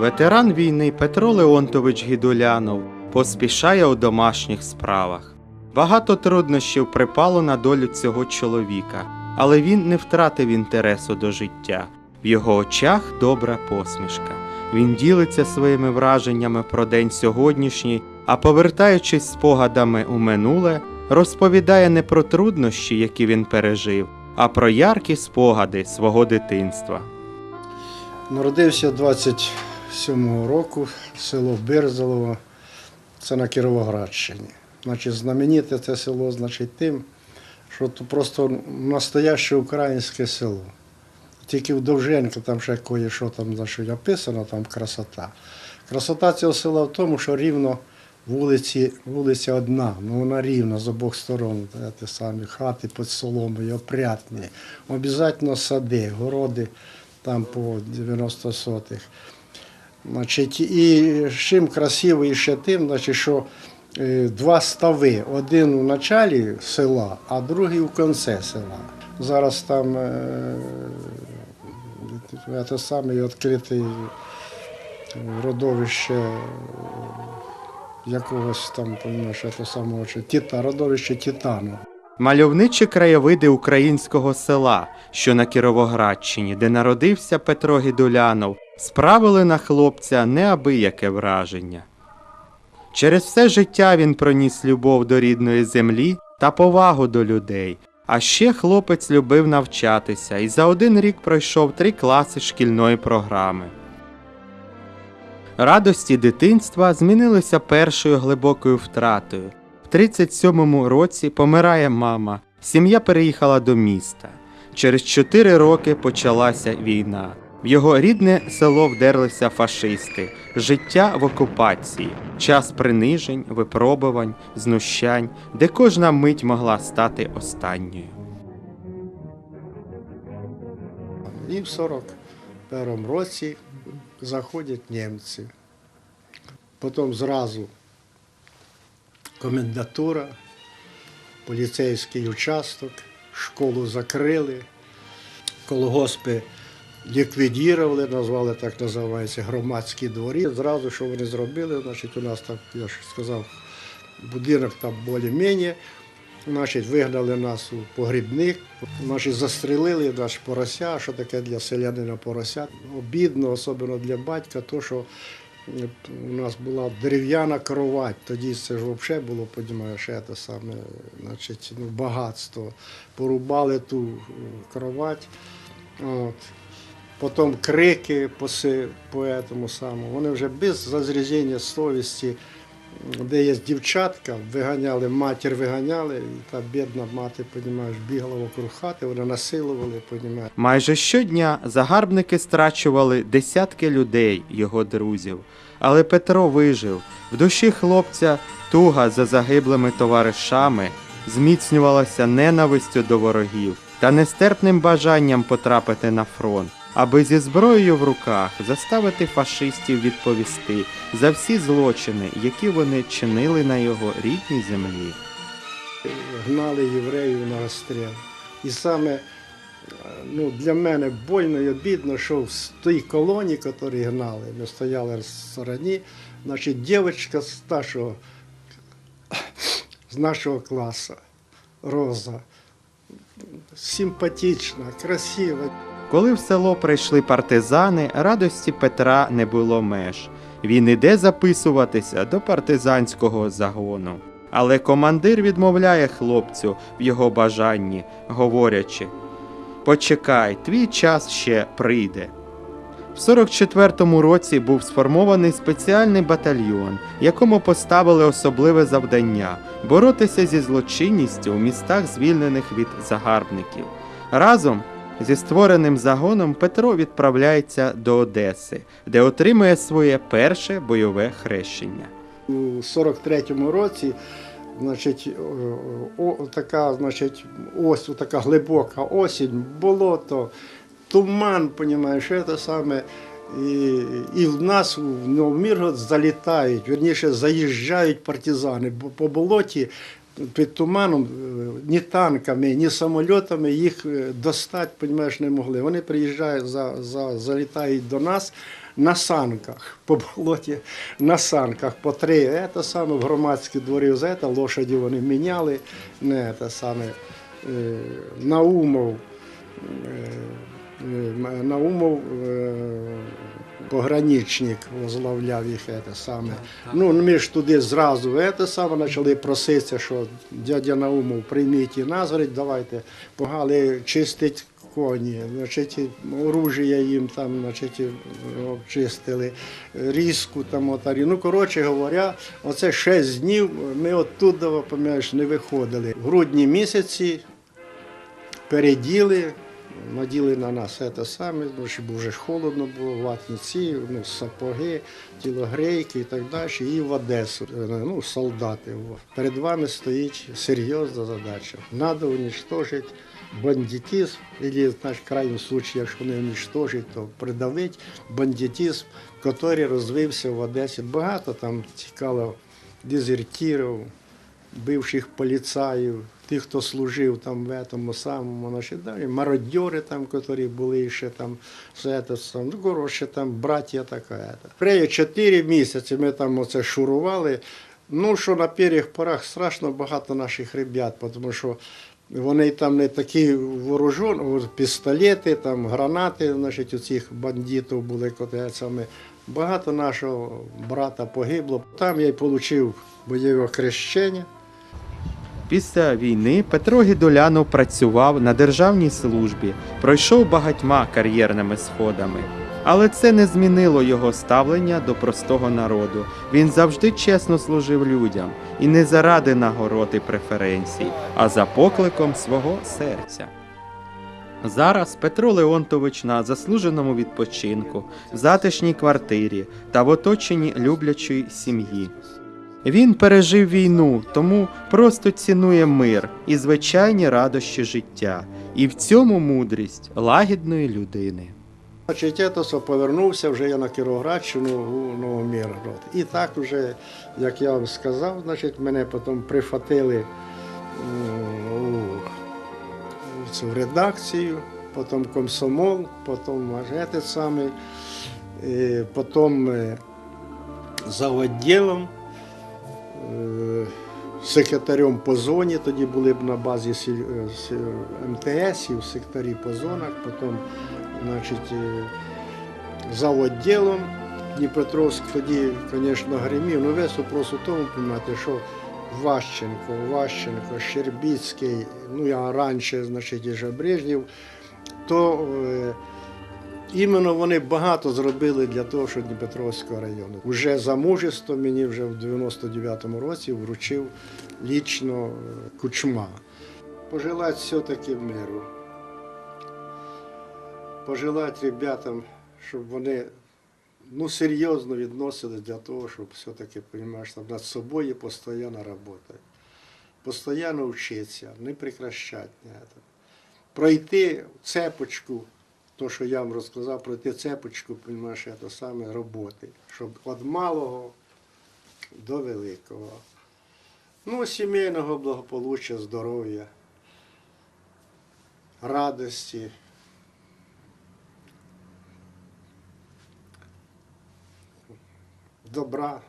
ветеран війни Петро Леонтович Гідулянов поспішає у домашніх справах. Багато труднощів припало на долю цього чоловіка, але він не втратив інтересу до життя. В його очах добра посмішка. Він ділиться своїми враженнями про день сьогоднішній, а повертаючись спогадами у минуле, розповідає не про труднощі, які він пережив, а про яркі спогади свого дитинства. Народився 27-го року, село Бирзалово, це на Кіровоградщині. Значить, знамените це село, значить, тим, що то просто настояще українське село. Тільки в Довженко там ще кое-що там значить, описано, там красота. Красота цього села в тому, що рівно вулиці, вулиця одна, ну вона рівна з обох сторон. Те самі хати під соломою, опрятні. Обов'язково сади, городи там по 90 сотих. Значить, і чим красивий ще тим, значить, що е, два стави, один у началі села, а другий у кінці села. Зараз там е, це саме відкритий родовище якогось там, розумієш, це самого, родовище Титану. Мальовничі краєвиди українського села, що на Кіровоградщині, де народився Петро Гідулянов, справили на хлопця неабияке враження. Через все життя він проніс любов до рідної землі та повагу до людей. А ще хлопець любив навчатися і за один рік пройшов три класи шкільної програми. Радості дитинства змінилися першою глибокою втратою. В 37-му році помирає мама. Сім'я переїхала до міста. Через чотири роки почалася війна. В його рідне село вдерлися фашисти, життя в окупації, час принижень, випробувань, знущань, де кожна мить могла стати останньою. І в 41 році заходять німці. Потім зразу комендатура, поліцейський участок, школу закрили, колгоспи ліквідували, назвали так називається громадські дворі. Зразу, що вони зробили, значить, у нас так, я ж сказав, будинок там більш-менш. Значить, вигнали нас у погрібник, значить, застрелили наш порося. Що таке для селянина порося? Обідно, особливо для батька, то що у нас була дерев'яна кровать. Тоді це ж взагалі було, розумієш, це саме, значить, ну, багатство. Порубали ту е, кровать. От. Потім крики по, по этому самому. Вони вже без зазрізення совісті де є дівчатка, виганяли, матір виганяли, і та бідна мати, понімаєш, бігала вокруг хати, вони насилували, понімаєш. Майже щодня загарбники страчували десятки людей, його друзів. Але Петро вижив. В душі хлопця туга за загиблими товаришами зміцнювалася ненавистю до ворогів та нестерпним бажанням потрапити на фронт, аби зі зброєю в руках заставити фашистів відповісти за всі злочини, які вони чинили на його рідній землі. Гнали євреїв на розстріл. І саме е, ну, для мене больно і обідно, що в тій колоні, які гнали, ми стояли в стороні, значить, дівчинка з нашого, з нашого класу, Роза, симпатична, красива. Коли в село прийшли партизани, радості Петра не було меж. Він іде записуватися до партизанського загону. Але командир відмовляє хлопцю в його бажанні, говорячи: Почекай, твій час ще прийде. В 44-му році був сформований спеціальний батальйон, якому поставили особливе завдання боротися зі злочинністю у містах, звільнених від загарбників. Разом зі створеним загоном Петро відправляється до Одеси, де отримує своє перше бойове хрещення. У 43-му році, значить, о, о, така, значить, ось така глибока осінь, болото, туман, понімаєш, це саме. І, і в нас в Новоміргород залітають, вірніше заїжджають партизани, бо по болоті під туманом е, ні танками, ні самольотами їх е, достати, понімаєш, не могли. Вони приїжджають, за, за, залітають до нас на санках, по болоті на санках, по три. Це саме в громадські дворі за це лошаді вони міняли, не те саме е, Наумов. Наумов пограничник возглавляв їх це саме. Ну, ми ж туди зразу це саме почали проситися, що дядя Наумов, прийміть і нас, говорить, давайте погали чистить коні, значить, оружие їм там, значить, обчистили, різку там отарі. Ну, коротше говоря, оце 6 днів ми оттуда, пам'ятаєш, не виходили. В грудні місяці переділи, наділи на нас це саме, щоб вже холодно було, ватниці, ну, сапоги, тілогрейки і так далі, і в Одесу, е, ну, солдати. Перед вами стоїть серйозна задача. Надо уничтожити бандитизм, значить, в крайньому случае, якщо не уничтожить, то придавити бандитизм, який розвився в Одесі. Багато там тікало дезертирів, бивших поліцаїв, тих, хто служив там в этому самому, значить, далі, мародьори там, які були ще там, все це, сам, ну, коротше, там, браття така. Преє чотири місяці ми там оце шурували. Ну, що на перших порах страшно багато наших ребят, тому що вони там не такі вооружені, пістолети, там, гранати, значить, у цих бандитів були, саме. Багато нашого брата погибло. Там я й отримав бойове хрещення. Після війни Петро Гідолянов працював на державній службі, пройшов багатьма кар'єрними сходами. Але це не змінило його ставлення до простого народу. Він завжди чесно служив людям і не заради нагород і преференцій, а за покликом свого серця. Зараз Петро Леонтович на заслуженому відпочинку, в затишній квартирі та в оточенні люблячої сім'ї. Він пережив війну, тому просто цінує мир і звичайні радощі життя, і в цьому мудрість лагідної людини. Значить, то повернувся вже я на Кіровоградщину Новоміргород. І так вже, як я вам сказав, значить, мене потім прифатили м, у, цю редакцію, потім комсомол, потім аж этот самий, е, потім е, за відділом, е, секретарем по зоні, тоді були б на базі е, МТСів, секторі по зонах, потім значить, е, за відділом. Дніпропетровськ тоді, звісно, гримів. Ну, весь вопрос у тому, розумієте, що Ващенко, Ващенко, Щербіцький, ну я раніше, значить, і же то е, іменно вони багато зробили для того, що Дніпропетровського району. Уже за мужество мені вже в 99-му році вручив лічно е, кучма. Пожелати все-таки миру пожелати ребятам, щоб вони ну, серйозно відносились для того, щоб все-таки, там над собою постійно працювати. Постійно вчитися, не прекращати. Пройти цепочку, то, що я вам розказав, пройти цепочку, розумієш, це саме роботи, щоб від малого до великого. Ну, сімейного благополуччя, здоров'я, радості. добра,